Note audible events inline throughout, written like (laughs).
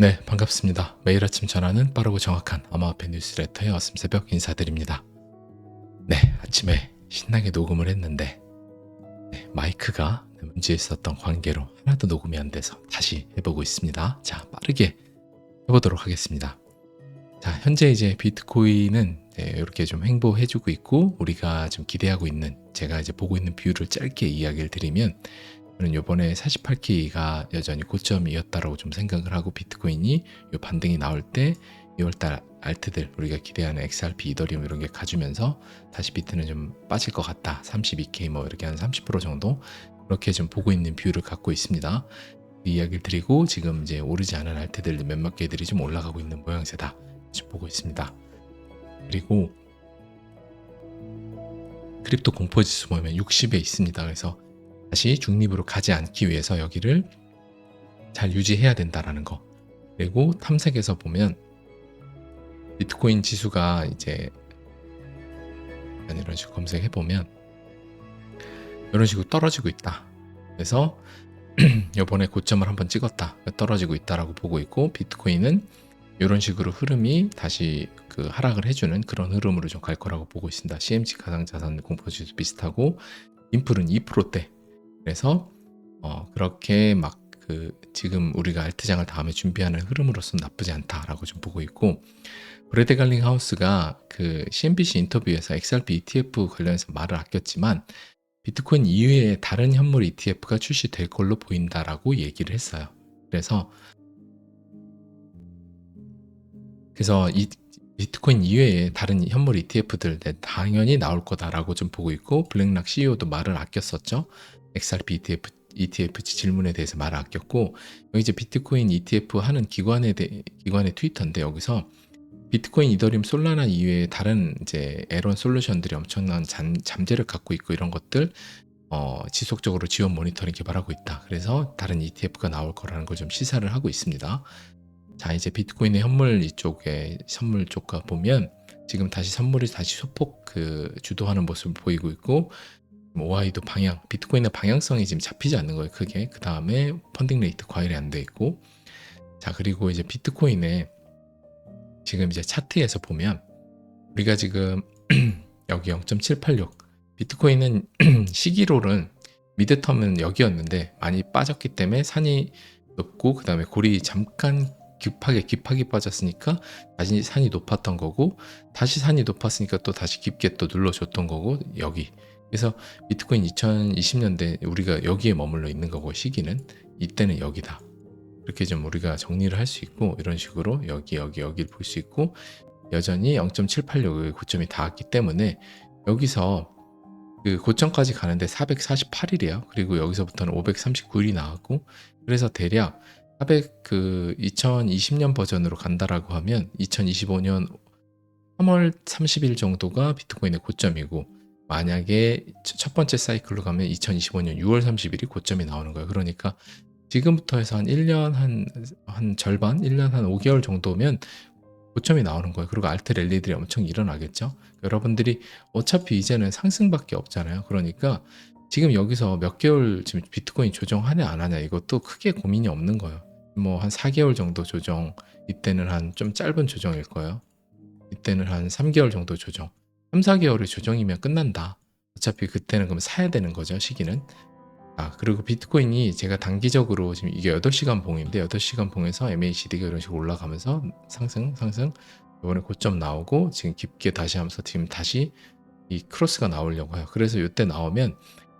네, 반갑습니다. 매일 아침 전하는 빠르고 정확한 암호화폐 뉴스레터의 어슴 새벽 인사드립니다. 네, 아침에 신나게 녹음을 했는데 네, 마이크가 문제 있었던 관계로 하나도 녹음이 안 돼서 다시 해보고 있습니다. 자, 빠르게 해보도록 하겠습니다. 자, 현재 이제 비트코인은 네, 이렇게 좀 횡보해주고 있고 우리가 좀 기대하고 있는 제가 이제 보고 있는 뷰를 짧게 이야기를 드리면 저는 요번에 48K가 여전히 고점이었다라고 좀 생각을 하고 비트코인이 요 반등이 나올 때 2월달 알트들 우리가 기대하는 XRP, 이더리움 이런 게 가주면서 다시 비트는 좀 빠질 것 같다. 32K 뭐 이렇게 한 30% 정도 그렇게 좀 보고 있는 뷰를 갖고 있습니다. 이 이야기를 드리고 지금 이제 오르지 않은 알트들 몇몇 개들이 좀 올라가고 있는 모양새다. 지금 보고 있습니다. 그리고 크립토 공포지수 보면 60에 있습니다. 그래서 다시 중립으로 가지 않기 위해서 여기를 잘 유지해야 된다라는 거. 그리고 탐색에서 보면 비트코인 지수가 이제 이런 식으로 검색해 보면 이런 식으로 떨어지고 있다. 그래서 (clears throat) 이번에 고점을 한번 찍었다. 떨어지고 있다라고 보고 있고 비트코인은 이런 식으로 흐름이 다시 그 하락을 해주는 그런 흐름으로 좀 갈 거라고 보고 있습니다. CMC 가상자산 공포지수 비슷하고 인플은 2%대 그래서 어, 그렇게 막 그 지금 우리가 알트장을 다음에 준비하는 흐름으로서는 나쁘지 않다라고 좀 보고 있고 브래드 갈링 하우스가 그 CNBC 인터뷰에서 XRP ETF 관련해서 말을 아꼈지만 비트코인 이외에 다른 현물 ETF가 출시될 걸로 보인다라고 얘기를 했어요. 그래서 그래서 이 비트코인 이외에 다른 현물 ETF들 당연히 나올 거다라고 좀 보고 있고 블랙락 CEO도 말을 아꼈었죠. XRP ETF, ETF 질문에 대해서 말을 아꼈고 여기 이제 비트코인 ETF 하는 기관의 대, 기관의 트위터인데 여기서 비트코인, 이더리움, 솔라나 이외에 다른 이제 에런 솔루션들이 엄청난 잠, 잠재를 갖고 있고 이런 것들 어, 지속적으로 지원 모니터링 개발하고 있다. 그래서 다른 ETF가 나올 거라는 걸 좀 시사를 하고 있습니다. 자 이제 비트코인의 현물 이쪽에 선물 쪽과 보면 지금 다시 선물이 다시 소폭 그 주도하는 모습을 보이고 있고 OI도 방향, 비트코인의 방향성이 지금 잡히지 않는 거예요, 크게. 그 다음에 펀딩 레이트 과열이 안 돼 있고. 자, 그리고 이제 비트코인의 지금 이제 차트에서 보면 우리가 지금 (clears throat) 여기 0.786 비트코인은 (clears throat) 시기로는 미드텀은 여기였는데 많이 빠졌기 때문에 산이 높고 그 다음에 골이 잠깐 급하게 깊하게 빠졌으니까 다시 산이 높았던 거고 다시 산이 높았으니까 또 다시 깊게 또 눌러줬던 거고 여기 그래서 비트코인 2020년대 우리가 여기에 머물러 있는 거고 시기는 이때는 여기다. 이렇게 좀 우리가 정리를 할 수 있고 이런 식으로 여기 여기 여기를 볼 수 있고 여전히 0.786의 고점이 닿았기 때문에 여기서 그 고점까지 가는데 448일이에요. 그리고 여기서부터는 539일이 나왔고 그래서 대략 400 그 2020년 버전으로 간다라고 하면 2025년 3월 30일 정도가 비트코인의 고점이고 만약에 첫 번째 사이클로 가면 2025년 6월 30일이 고점이 나오는 거예요. 그러니까 지금부터 해서 한 1년 한, 한 절반, 1년 한 5개월 정도면 고점이 나오는 거예요. 그리고 알트 랠리들이 엄청 일어나겠죠. 여러분들이 어차피 이제는 상승밖에 없잖아요. 그러니까 지금 여기서 몇 개월 지금 비트코인 조정하냐 안 하냐 이것도 크게 고민이 없는 거예요. 뭐 한 4개월 정도 조정, 이때는 한 좀 짧은 조정일 거예요. 이때는 한 3개월 정도 조정. 3, 4개월의 조정이면 끝난다. 어차피 그때는 그럼 사야 되는 거죠, 시기는. 아, 그리고 비트코인이 제가 단기적으로 지금 이게 8시간 봉인데 8시간 봉에서 MACD가 이런 식으로 올라가면서 상승, 상승. 이번에 고점 나오고 지금 깊게 다시 하면서 지금 다시 이 크로스가 나오려고 해요. 그래서 이때 나오면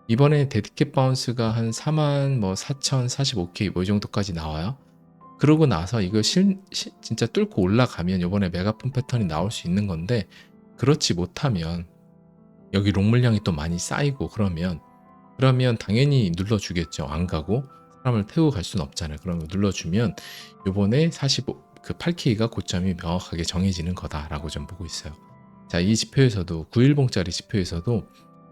이번에 데디켓 바운스가 한 4만 뭐 4,045K 뭐 이 정도까지 나와요. 그러고 나서 이거 실, 시, 진짜 뚫고 올라가면 이번에 메가폰 패턴이 나올 수 있는 건데 그렇지 못하면 여기 롱 물량이 또 많이 쌓이고 그러면 그러면 당연히 눌러주겠죠. 안 가고 사람을 태우고 갈 수는 없잖아요. 그러면 눌러주면 요번에 45, 그 8K가 고점이 명확하게 정해지는 거다라고 좀 보고 있어요. 자, 이 지표에서도 9일봉짜리 지표에서도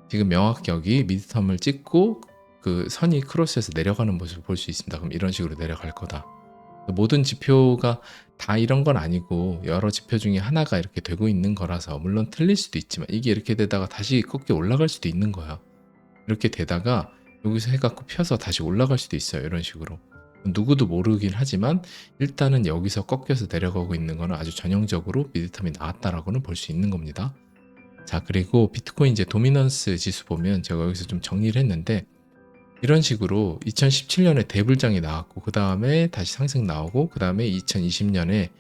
지금 명확히 여기 미드텀을 찍고 그 선이 크로스에서 내려가는 모습을 볼 수 있습니다. 그럼 이런 식으로 내려갈 거다. 모든 지표가 다 이런 건 아니고 여러 지표 중에 하나가 이렇게 되고 있는 거라서 물론 틀릴 수도 있지만 이게 이렇게 되다가 다시 꺾여 올라갈 수도 있는 거예요. 이렇게 되다가 여기서 해갖고 펴서 다시 올라갈 수도 있어요. 이런 식으로. 누구도 모르긴 하지만 일단은 여기서 꺾여서 내려가고 있는 거는 아주 전형적으로 미드텀이 나왔다라고는 볼 수 있는 겁니다. 자, 그리고 비트코인 이제 도미넌스 지수 보면 제가 여기서 좀 정리를 했는데 이런 식으로 2017년에 대불장이 나왔고 그 다음에 다시 상승 나오고 그 다음에 2020년에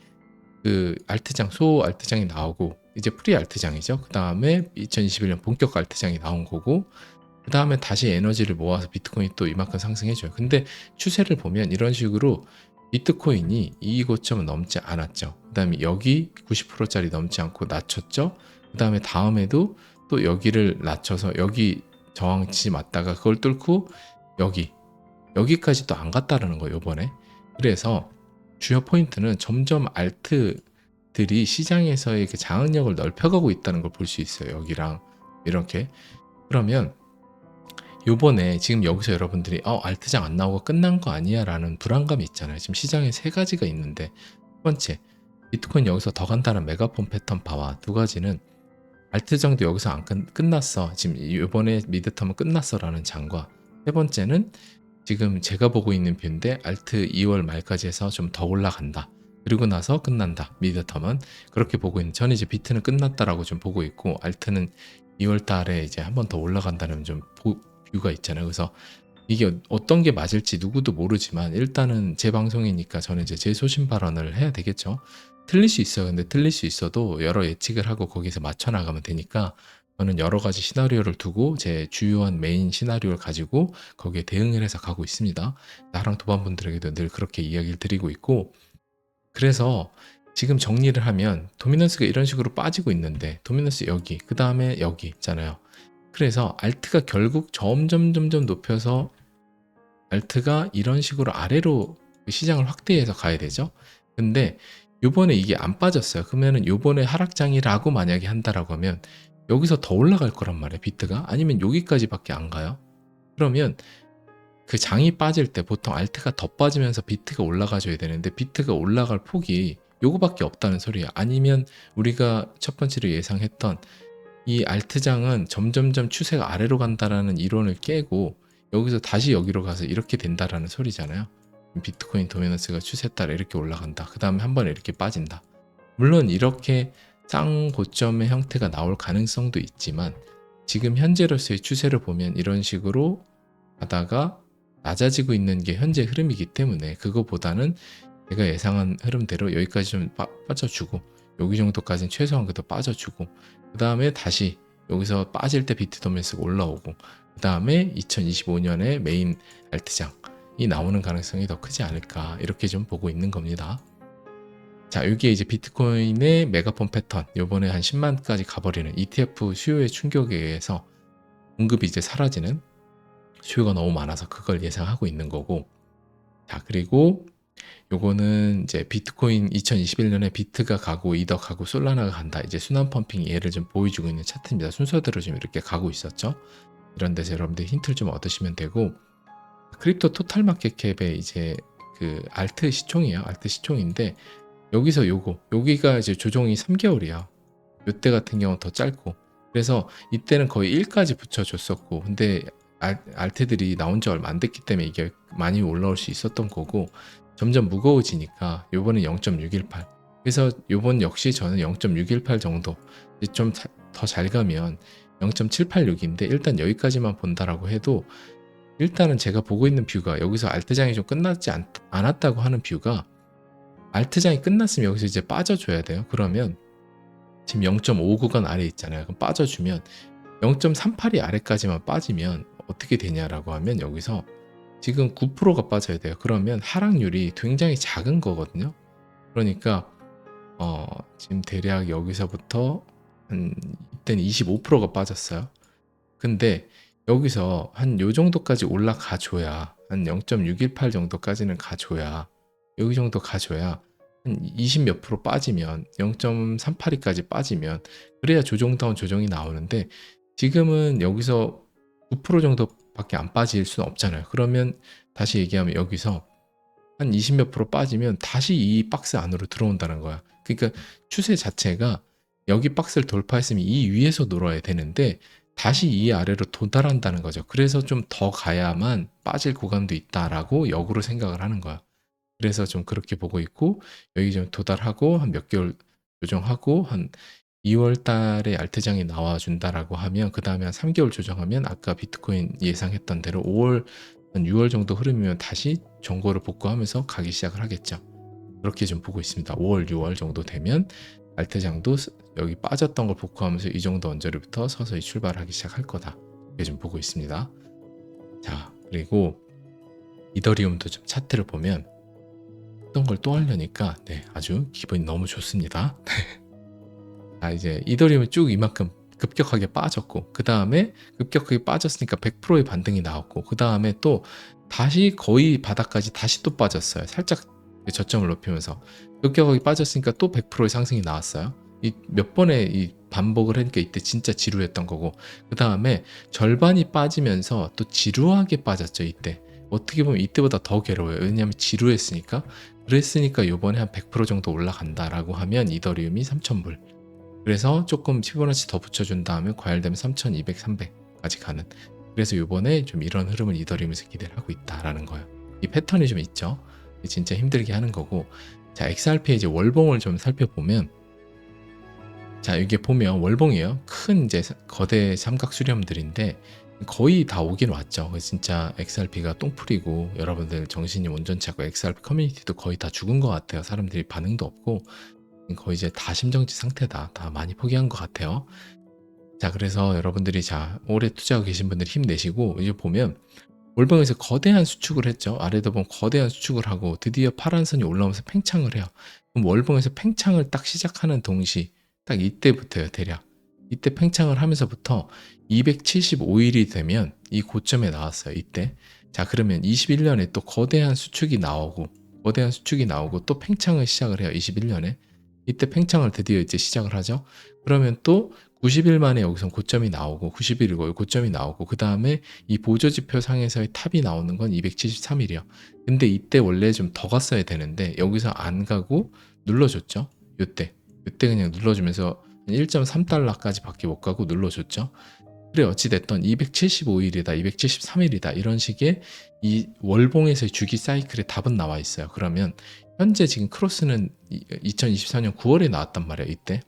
그 알트장 소 알트장이 나오고 이제 프리 알트장이죠. 그 다음에 2021년 본격 알트장이 나온 거고 그 다음에 다시 에너지를 모아서 비트코인이 또 이만큼 상승해줘요. 근데 추세를 보면 이런 식으로 비트코인이 이 고점은 넘지 않았죠. 그 다음에 여기 90%짜리 넘지 않고 낮췄죠. 그 다음에 다음에도 또 여기를 낮춰서 여기 저항치 맞다가 그걸 뚫고 여기 여기까지 또 안 갔다라는 거예요 이번에. 그래서 주요 포인트는 점점 알트들이 시장에서의 그 장악력을 넓혀가고 있다는 걸 볼 수 있어요 여기랑 이렇게. 그러면 요번에 지금 여기서 여러분들이 어 알트장 안 나오고 끝난 거 아니야 라는 불안감이 있잖아요. 지금 시장에 세 가지가 있는데 첫 번째 비트코인 여기서 더 간다는 메가폰 패턴 파와 두 가지는 알트장도 여기서 안 끝, 끝났어. 지금 이번에 미드텀은 끝났어라는 장과 세 번째는 지금 제가 보고 있는 뷰인데 알트 2월 말까지 해서 좀 더 올라간다. 그리고 나서 끝난다. 미드텀은 그렇게 보고 있는. 저는 이제 비트는 끝났다라고 좀 보고 있고 알트는 2월 달에 이제 한 번 더 올라간다는 좀 보, 뷰가 있잖아요. 그래서 이게 어떤 게 맞을지 누구도 모르지만 일단은 제 방송이니까 저는 이제 제 소신 발언을 해야 되겠죠. 틀릴 수 있어요. 근데 틀릴 수 있어도 여러 예측을 하고 거기서 맞춰 나가면 되니까 저는 여러 가지 시나리오를 두고 제 주요한 메인 시나리오를 가지고 거기에 대응을 해서 가고 있습니다. 나랑 도반분들에게도 늘 그렇게 이야기를 드리고 있고 그래서 지금 정리를 하면 도미넌스가 이런 식으로 빠지고 있는데 도미넌스 여기 그 다음에 여기 있잖아요. 그래서 알트가 결국 점점 점점 높여서 알트가 이런 식으로 아래로 그 시장을 확대해서 가야 되죠. 근데 요번에 이게 안 빠졌어요. 그러면은 요번에 하락장이라고 만약에 한다라고 하면 여기서 더 올라갈 거란 말이에요. 비트가 아니면 여기까지밖에 안 가요. 그러면 그 장이 빠질 때 보통 알트가 더 빠지면서 비트가 올라가줘야 되는데 비트가 올라갈 폭이 요거밖에 없다는 소리야. 아니면 우리가 첫 번째로 예상했던 이 알트장은 점점점 추세가 아래로 간다라는 이론을 깨고 여기서 다시 여기로 가서 이렇게 된다라는 소리잖아요. 비트코인 도미넌스가 추세 따라 이렇게 올라간다. 그 다음에 한 번에 이렇게 빠진다. 물론 이렇게 쌍 고점의 형태가 나올 가능성도 있지만 지금 현재로서의 추세를 보면 이런 식으로 가다가 낮아지고 있는 게 현재 흐름이기 때문에 그거보다는 제가 예상한 흐름대로 여기까지 좀 빠, 빠져주고 여기 정도까지는 최소한 그래도 빠져주고 그 다음에 다시 여기서 빠질 때 비트 도미넌스가 올라오고 그 다음에 2025년에 메인 알트장 이 나오는 가능성이 더 크지 않을까 이렇게 좀 보고 있는 겁니다. 자, 여기에 이제 비트코인의 메가폰 패턴, 요번에 한 10만까지 가버리는 ETF 수요의 충격에 의해서 공급이 이제 사라지는 수요가 너무 많아서 그걸 예상하고 있는 거고. 자, 그리고 요거는 이제 비트코인 2021년에 비트가 가고 이더 가고 솔라나가 간다. 이제 순환 펌핑 예를 좀 보여주고 있는 차트입니다. 순서대로 좀 이렇게 가고 있었죠. 이런 데서 여러분들 힌트를 좀 얻으시면 되고 크립토 토탈 마켓 캡의 이제 그 알트 시총이에요. 알트 시총인데 여기서 요거 여기가 이제 조정이 3개월이야. 요때 같은 경우는 더 짧고 그래서 이때는 거의 1까지 붙여줬었고 근데 알, 알트들이 나온 지 얼마 안 됐기 때문에 이게 많이 올라올 수 있었던 거고 점점 무거워지니까 요번은 0.618 그래서 요번 역시 저는 0.618 정도 좀 더 잘 가면 0.786인데 일단 여기까지만 본다라고 해도 일단은 제가 보고 있는 뷰가 여기서 알트장이 좀 끝났지 않, 않았다고 하는 뷰가 알트장이 끝났으면 여기서 이제 빠져줘야 돼요. 그러면 지금 0.5 구간 아래 있잖아요. 그럼 빠져주면 0.38이 아래까지만 빠지면 어떻게 되냐라고 하면 여기서 지금 9%가 빠져야 돼요. 그러면 하락률이 굉장히 작은 거거든요. 그러니까 어, 지금 대략 여기서부터 한 이때는 25%가 빠졌어요. 근데 여기서 한 요 정도까지 올라가 줘야 한 0.618 정도까지는 가줘야 여기 정도 가줘야 한 20 몇 프로 빠지면 0.382까지 빠지면 그래야 조정다운 조정이 나오는데 지금은 여기서 9% 정도밖에 안 빠질 수는 없잖아요. 그러면 다시 얘기하면 여기서 한 20 몇 프로 빠지면 다시 이 박스 안으로 들어온다는 거야. 그러니까 추세 자체가 여기 박스를 돌파했으면 이 위에서 놀아야 되는데 다시 이 아래로 도달한다는 거죠. 그래서 좀 더 가야만 빠질 구간도 있다라고 역으로 생각을 하는 거야. 그래서 좀 그렇게 보고 있고 여기 좀 도달하고 한 몇 개월 조정하고 한 2월 달에 알트장이 나와 준다라고 하면 그 다음에 한 3개월 조정하면 아까 비트코인 예상했던 대로 5월 한 6월 정도 흐름이면 다시 정보를 복구하면서 가기 시작을 하겠죠. 그렇게 좀 보고 있습니다. 5월, 6월 정도 되면 알트장도 스- 여기 빠졌던 걸 복구하면서 이 정도 언저리부터 서서히 출발하기 시작할 거다. 이렇게 좀 보고 있습니다. 자, 그리고 이더리움도 좀 차트를 보면 했던 걸또 하려니까 네, 아주 기분이 너무 좋습니다. (laughs) 아, 이제 이더리움이 쭉 이만큼 급격하게 빠졌고 그 다음에 급격하게 빠졌으니까 100%의 반등이 나왔고 그 다음에 또 다시 거의 바닥까지 다시 또 빠졌어요. 살짝 저점을 높이면서. 급격하게 빠졌으니까 또 100%의 상승이 나왔어요. 이 몇 번의 이 반복을 하니까 이때 진짜 지루했던 거고. 그 다음에 절반이 빠지면서 또 지루하게 빠졌죠 이때. 어떻게 보면 이때보다 더 괴로워요. 왜냐하면 지루했으니까. 그랬으니까 요번에 한 100% 정도 올라간다라고 하면 이더리움이 3,000불. 그래서 조금 피보나치 더 붙여준 다음에 과열되면 3,200, 300까지 가는. 그래서 요번에 좀 이런 흐름을 이더리움에서 기대를 하고 있다라는 거예요. 이 패턴이 좀 있죠 진짜 힘들게 하는 거고 자 XRP의 이제 월봉을 좀 살펴보면 자 이게 보면 월봉이에요. 큰 이제 거대 삼각 수렴들인데 거의 다 오긴 왔죠. 그래서 진짜 XRP가 똥풀이고 여러분들 정신이 온전치 않고 XRP 커뮤니티도 거의 다 죽은 것 같아요. 사람들이 반응도 없고 거의 이제 다 심정지 상태다. 다 많이 포기한 것 같아요. 자 그래서 여러분들이 자 오래 투자하고 계신 분들 힘내시고 이제 보면 월봉에서 거대한 수축을 했죠. 아래도 보면 거대한 수축을 하고 드디어 파란 선이 올라오면서 팽창을 해요. 그럼 월봉에서 팽창을 딱 시작하는 동시 딱 이때부터요 대략. 이때 팽창을 하면서부터 275일이 되면 이 고점에 나왔어요 이때. 자 그러면 21년에 또 거대한 수축이 나오고 거대한 수축이 나오고 또 팽창을 시작을 해요 21년에. 이때 팽창을 드디어 이제 시작을 하죠. 그러면 또 90일 만에 여기서 고점이 나오고 90일이고 고점이 나오고 그 다음에 이 보조지표 상에서의 탑이 나오는 건 273일이요 근데 이때 원래 좀 더 갔어야 되는데 여기서 안 가고 눌러줬죠 요때 요때 그냥 눌러주면서 1.3달러까지 밖에 못 가고 눌러줬죠. 그래 어찌됐던 275일이다, 273일이다 이런 식의 이 월봉에서의 주기 사이클의 답은 나와 있어요. 그러면 현재 지금 크로스는 2024년 9월에 나왔단 말이에요. 이때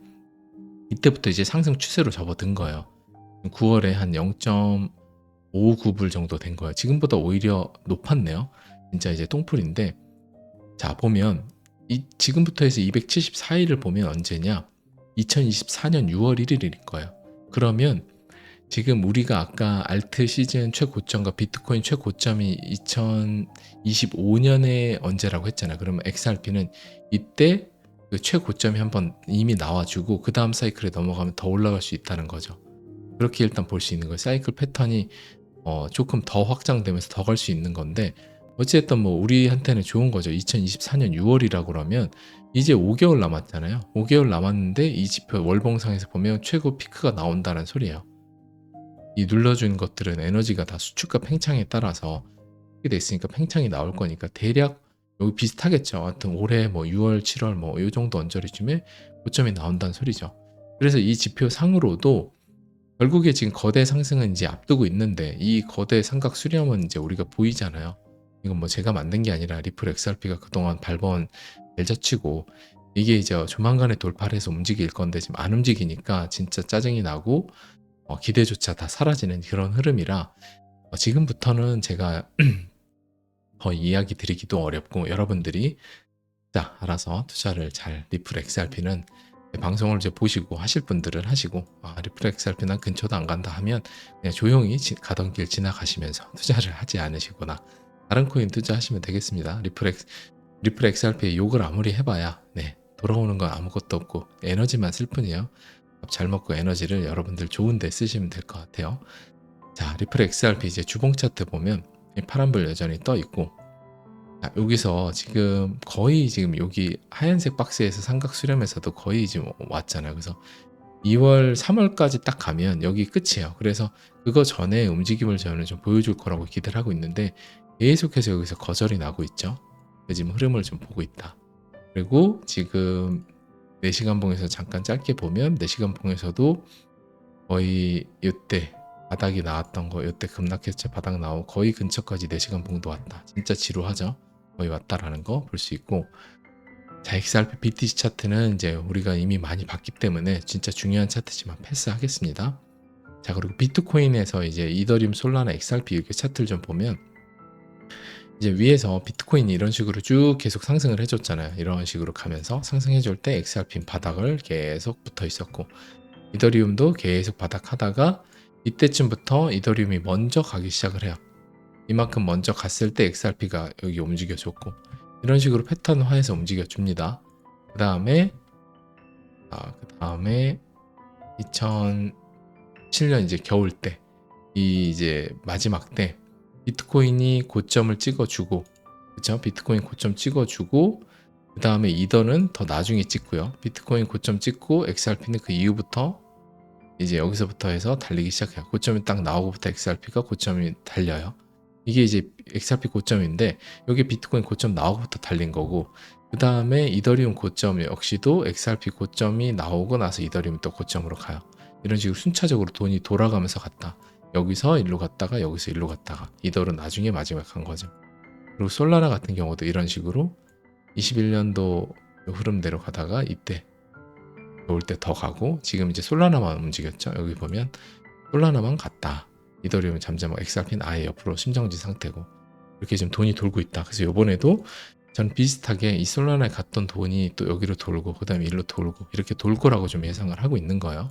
이때부터 이제 상승 추세로 접어든 거예요. 9월에 한 0.59불 정도 된 거예요. 지금보다 오히려 높았네요. 진짜 이제 똥풀인데 자 보면 이 지금부터 해서 274일을 보면 언제냐? 2024년 6월 1일일 거예요. 그러면 지금 우리가 아까 알트 시즌 최고점과 비트코인 최고점이 2025년에 언제라고 했잖아요. 그러면 XRP는 이때 그 최고점이 한번 이미 나와주고 그 다음 사이클에 넘어가면 더 올라갈 수 있다는 거죠. 그렇게 일단 볼 수 있는 거예요. 사이클 패턴이 어, 조금 더 확장되면서 더 갈 수 있는 건데 어쨌든 뭐 우리한테는 좋은 거죠. 2024년 6월이라고 그러면 이제 5개월 남았잖아요. 5개월 남았는데 이 지표 월봉상에서 보면 최고 피크가 나온다는 소리예요. 이 눌러준 것들은 에너지가 다 수축과 팽창에 따라서 이렇게 돼 있으니까 팽창이 나올 거니까 대략 여기 비슷하겠죠. 하여튼 올해 뭐 6월, 7월 뭐 이 정도 언저리쯤에 고점이 나온다는 소리죠. 그래서 이 지표 상으로도 결국에 지금 거대 상승은 이제 앞두고 있는데 이 거대 삼각 수렴은 이제 우리가 보이잖아요. 이건 뭐 제가 만든 게 아니라 리플 XRP가 그동안 밟아온 벨저치고 이게 이제 조만간에 돌파를 해서 움직일 건데 지금 안 움직이니까 진짜 짜증이 나고 어, 기대조차 다 사라지는 그런 흐름이라 어, 지금부터는 제가 (clears throat) 더 이야기 드리기도 어렵고 여러분들이 자 알아서 투자를 잘 리플 XRP는 방송을 이제 보시고 하실 분들은 하시고 아, 리플 XRP 난 근처도 안 간다 하면 그냥 조용히 지- 가던 길 지나가시면서 (laughs) 투자를 하지 않으시거나 다른 코인 투자하시면 되겠습니다. 리플 X 리플 XRP에 욕을 아무리 해봐야 네 돌아오는 건 아무것도 없고 에너지만 쓸 뿐이에요. 밥잘 먹고 에너지를 여러분들 좋은 데 쓰시면 될 것 같아요. 자 리플 XRP 이제 주봉 차트 보면 이 파란불 여전히 떠 있고 자, 여기서 지금 거의 지금 여기 하얀색 박스에서 삼각 수렴에서도 거의 지금 왔잖아요. 그래서 2월, 3월까지 딱 가면 여기 끝이에요. 그래서 그거 전에 움직임을 저는 좀 보여줄 거라고 기대를 하고 있는데 계속해서 여기서 거절이 나고 있죠. 지금 흐름을 좀 보고 있다. 그리고 지금 4시간 봉에서 잠깐 짧게 보면 4시간 봉에서도 거의 이때 바닥이 나왔던 거 이때 급락했죠 바닥 나오고 거의 근처까지 4시간 봉도 왔다. 진짜 지루하죠? 거의 왔다라는 거 볼 수 있고. 자 XRP BTC 차트는 이제 우리가 이미 많이 봤기 때문에 진짜 중요한 차트지만 패스하겠습니다. 자 그리고 비트코인에서 이제 이더리움 솔라나 XRP 이렇게 차트를 좀 보면 이제 위에서 비트코인이 이런 식으로 쭉 계속 상승을 해줬잖아요. 이런 식으로 가면서 상승해줄 때 XRP 바닥을 계속 붙어 있었고 이더리움도 계속 바닥하다가 이때쯤부터 이더리움이 먼저 가기 시작을 해요. 이만큼 먼저 갔을 때 XRP가 여기 움직여줬고 이런 식으로 패턴화해서 움직여줍니다. 그 다음에 아, 그 다음에 2007년 이제 겨울 때 이 이제 마지막 때 비트코인이 고점을 찍어주고 그쵸? 비트코인 고점 찍어주고 그 다음에 이더는 더 나중에 찍고요. 비트코인 고점 찍고 XRP는 그 이후부터 이제 여기서부터 해서 달리기 시작해요. 고점이 딱 나오고부터 XRP가 고점이 달려요. 이게 이제 XRP 고점인데 여기 비트코인 고점 나오고부터 달린 거고 그 다음에 이더리움 고점 역시도 XRP 고점이 나오고 나서 이더리움 또 고점으로 가요. 이런 식으로 순차적으로 돈이 돌아가면서 갔다. 여기서 일로 갔다가 여기서 일로 갔다가 이더는 나중에 마지막 간 거죠. 그리고 솔라나 같은 경우도 이런 식으로 21년도 흐름대로 가다가 이때 올때더 가고 지금 이제 솔라나만 움직였죠. 여기 보면 솔라나만 갔다. 이더리움은 잠잠 XRP는 아예 옆으로 심정지 상태고 이렇게 지금 돈이 돌고 있다. 그래서 요번에도 전 비슷하게 이 솔라나에 갔던 돈이 또 여기로 돌고 그다음에 일로 돌고 이렇게 돌 거라고 좀 예상을 하고 있는 거예요.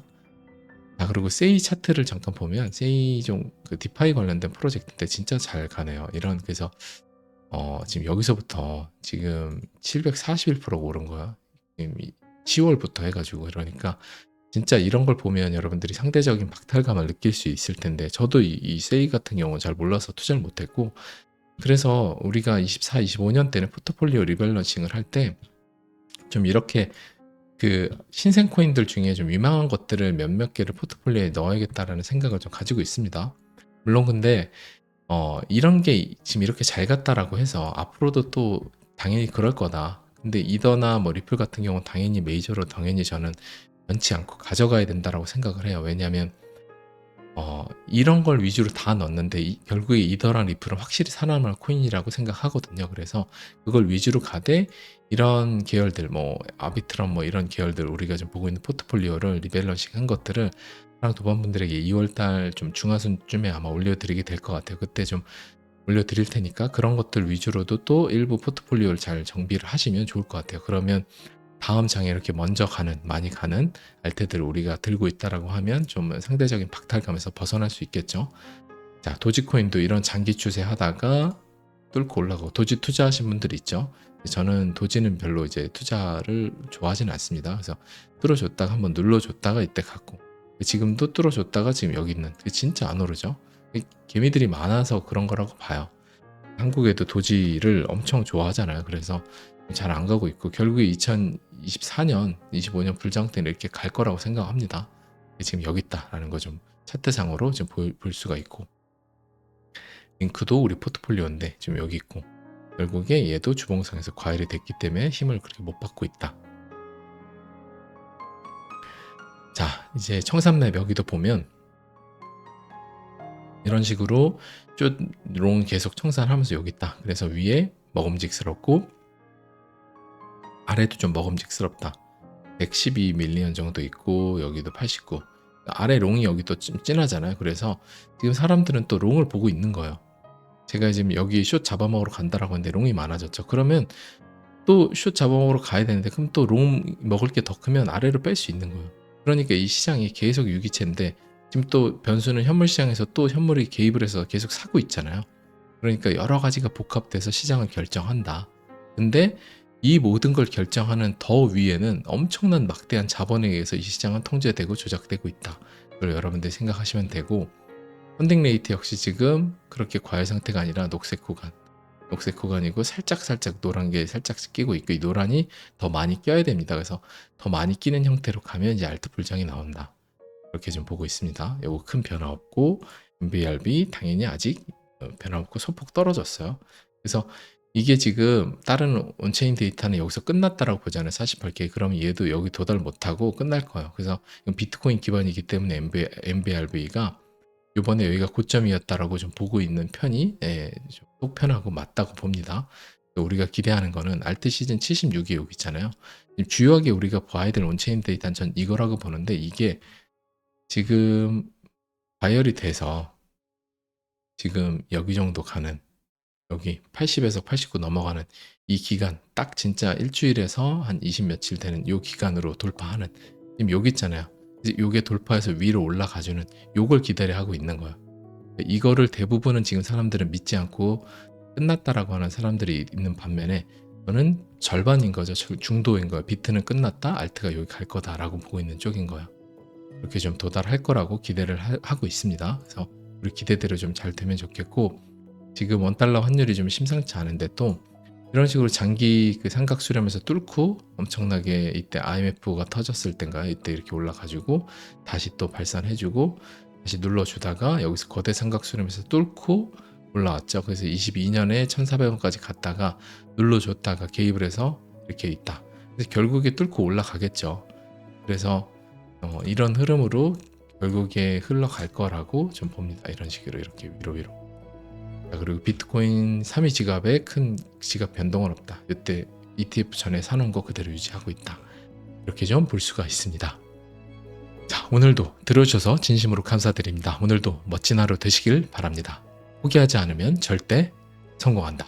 자 그리고 세이 차트를 잠깐 보면 세이 좀그 디파이 관련된 프로젝트인데 진짜 잘 가네요. 이런 그래서 어 지금 여기서부터 지금 741%가 오른 거야. 지금 10월부터 해가지고 그러니까 진짜 이런 걸 보면 여러분들이 상대적인 박탈감을 느낄 수 있을 텐데 저도 이, 이 세이 같은 경우는 잘 몰라서 투자를 못했고 그래서 우리가 24, 25년 때는 포트폴리오 리밸런싱을 할 때 좀 이렇게 그 신생 코인들 중에 좀 유망한 것들을 몇몇 개를 포트폴리오에 넣어야겠다라는 생각을 좀 가지고 있습니다. 물론 근데 어 이런 게 지금 이렇게 잘 갔다라고 해서 앞으로도 또 당연히 그럴 거다. 근데 이더나 뭐 리플 같은 경우는 당연히 메이저로 당연히 저는 변치 않고 가져가야 된다라고 생각을 해요. 왜냐하면 어, 이런 걸 위주로 다 넣었는데 이- 결국에 이더랑 리플은 확실히 살아남을 코인이라고 생각하거든요. 그래서 그걸 위주로 가되 이런 계열들 뭐 아비트럼 뭐 이런 계열들 우리가 지금 보고 있는 포트폴리오를 리밸런싱 한 것들을 사랑 도반분들에게 2월달 좀 중하순쯤에 아마 올려드리게 될 것 같아요. 그때 좀 올려드릴 테니까 그런 것들 위주로도 또 일부 포트폴리오를 잘 정비를 하시면 좋을 것 같아요. 그러면 다음 장에 이렇게 먼저 가는 많이 가는 알테들을 우리가 들고 있다라고 하면 좀 상대적인 박탈감에서 벗어날 수 있겠죠. 자 도지코인도 이런 장기 추세 하다가 뚫고 올라가고 도지 투자하신 분들 있죠. 저는 도지는 별로 이제 투자를 좋아하지는 않습니다. 그래서 뚫어줬다가 한번 눌러줬다가 이때 갔고 지금도 뚫어줬다가 지금 여기 있는 진짜 안 오르죠. 개미들이 많아서 그런 거라고 봐요. 한국에도 도지를 엄청 좋아하잖아요. 그래서 잘 안 가고 있고 결국에 2024년, 25년 불장 때는 이렇게 갈 거라고 생각합니다. 지금 여기 있다라는 거 좀 차트상으로 지금 볼, 볼 수가 있고 링크도 우리 포트폴리오인데 지금 여기 있고 결국에 얘도 주봉상에서 과열이 됐기 때문에 힘을 그렇게 못 받고 있다. 자 이제 청산맵 여기도 보면 이런 식으로 쭉롱 계속 청산하면서 여기 있다. 그래서 위에 먹음직스럽고 아래도 좀 먹음직스럽다. 112 밀리언 정도 있고 여기도 89. 아래 롱이 여기 또좀 진하잖아요. 그래서 지금 사람들은 또 롱을 보고 있는 거예요. 제가 지금 여기 숏 잡아먹으러 간다라고 했는데 롱이 많아졌죠. 그러면 또 숏 잡아먹으러 가야 되는데 그럼 또 롱 먹을 게 더 크면 아래로 뺄 수 있는 거예요. 그러니까 이 시장이 계속 유기체인데 지금 또 변수는 현물 시장에서 또 현물이 개입을 해서 계속 사고 있잖아요. 그러니까 여러 가지가 복합돼서 시장을 결정한다. 근데 이 모든 걸 결정하는 더 위에는 엄청난 막대한 자본에 의해서 이 시장은 통제되고 조작되고 있다. 그걸 여러분들이 생각하시면 되고 펀딩 레이트 역시 지금 그렇게 과열 상태가 아니라 녹색 구간 녹색 구간이고 살짝 살짝 노란 게 살짝 끼고 있고 이 노란이 더 많이 껴야 됩니다. 그래서 더 많이 끼는 형태로 가면 이제 알트 불장이 나온다. 이렇게 좀 보고 있습니다. 요거 큰 변화 없고 MBRB 당연히 아직 어, 변화 없고 소폭 떨어졌어요. 그래서 이게 지금 다른 온체인 데이터는 여기서 끝났다라고 보잖아요. 48개. 그럼 얘도 여기 도달 못하고 끝날 거예요. 그래서 비트코인 기반이기 때문에 MB, MBRV가 요번에 여기가 고점이었다라고 좀 보고 있는 편이 예, 좀 속편하고 맞다고 봅니다. 우리가 기대하는 거는 알트 시즌 76이 여기 있잖아요. 주요하게 우리가 봐야 될 온체인 데이터는 전 이거라고 보는데 이게 지금 과열이 돼서 지금 여기 정도 가는 여기 80에서 89 넘어가는 이 기간 딱 진짜 일주일에서 한 20 며칠 되는 요 기간으로 돌파하는 지금 여기 있잖아요. 이제 요게 돌파해서 위로 올라가주는 요걸 기다려 하고 있는 거야. 이거를 대부분은 지금 사람들은 믿지 않고 끝났다라고 하는 사람들이 있는 반면에 저는 절반인 거죠. 절- 중도인 거야. 비트는 끝났다. 알트가 여기 갈 거다라고 보고 있는 쪽인 거야. 그렇게 좀 도달할 거라고 기대를 하, 하고 있습니다. 그래서 우리 기대대로 좀 잘 되면 좋겠고 지금 원달러 환율이 좀 심상치 않은데 또 이런 식으로 장기 그 삼각 수렴에서 뚫고 엄청나게 이때 IMF가 터졌을 땐가 이때 이렇게 올라가지고 다시 또 발산해주고 다시 눌러주다가 여기서 거대 삼각 수렴에서 뚫고 올라왔죠. 그래서 22년에 1,400원까지 갔다가 눌러줬다가 개입을 해서 이렇게 있다. 그래서 결국에 뚫고 올라가겠죠. 그래서 어, 이런 흐름으로 결국에 흘러갈 거라고 좀 봅니다. 이런 식으로 이렇게 위로 위로. 자, 그리고 비트코인 3위 지갑에 큰 지갑 변동은 없다. 이때 ETF 전에 사놓은 거 그대로 유지하고 있다. 이렇게 좀 볼 수가 있습니다. 자, 오늘도 들어주셔서 진심으로 감사드립니다. 오늘도 멋진 하루 되시길 바랍니다. 포기하지 않으면 절대 성공한다.